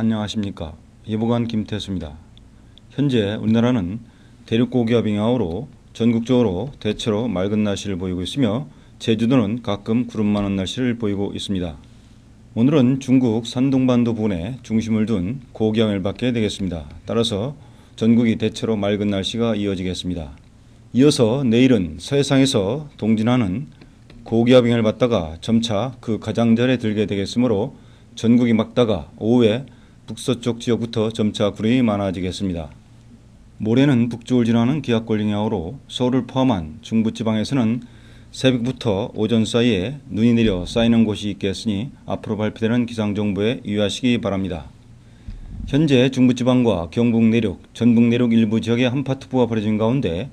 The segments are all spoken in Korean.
안녕하십니까. 예보관 김태수입니다. 현재 우리나라는 대륙 고기압 영향으로 전국적으로 대체로 맑은 날씨를 보이고 있으며 제주도는 가끔 구름 많은 날씨를 보이고 있습니다. 오늘은 중국 산동반도 부근에 중심을 둔 고기압을 받게 되겠습니다. 따라서 전국이 대체로 맑은 날씨가 이어지겠습니다. 이어서 내일은 서해상에서 동진하는 고기압 영향을 받다가 점차 그 가장자리에 들게 되겠으므로 전국이 막다가 오후에 북서쪽 지역부터 점차 구름이 많아지겠습니다. 모레는 북쪽을 지나는 기압골 영향으로 서울을 포함한 중부지방에서는 새벽부터 오전 사이에 눈이 내려 쌓이는 곳이 있겠으니 앞으로 발표되는 기상정보에 유의하시기 바랍니다. 현재 중부지방과 경북 내륙, 전북 내륙 일부 지역에 한파특보가 벌어진 가운데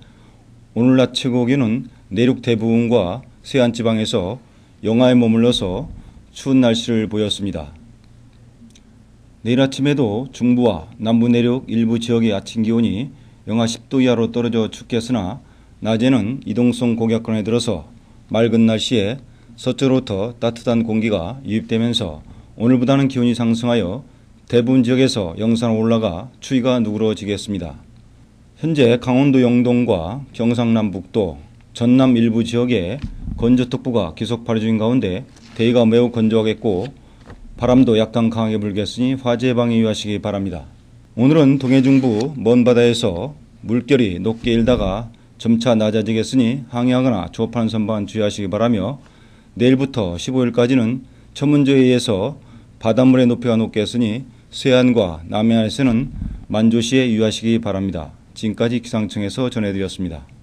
오늘 낮 최고 기온은 내륙 대부분과 서해안 지방에서 영하에 머물러서 추운 날씨를 보였습니다. 내일 아침에도 중부와 남부 내륙 일부 지역의 아침 기온이 영하 10도 이하로 떨어져 춥겠으나 낮에는 이동성 고객권에 들어서 맑은 날씨에 서쪽으로부터 따뜻한 공기가 유입되면서 오늘보다는 기온이 상승하여 대부분 지역에서 영상 올라가 추위가 누그러지겠습니다. 현재 강원도 영동과 경상남북도, 전남 일부 지역에 건조특보가 계속 발효 중인 가운데 대기가 매우 건조하겠고 바람도 약간 강하게 불겠으니 화재 예방에 유의하시기 바랍니다. 오늘은 동해 중부 먼 바다에서 물결이 높게 일다가 점차 낮아지겠으니 항해하거나 조업하는 선반 주의하시기 바라며 내일부터 15일까지는 천문조에 의해서 바닷물의 높이가 높겠으니 서해안과 남해안에서는 만조시에 유의하시기 바랍니다. 지금까지 기상청에서 전해드렸습니다.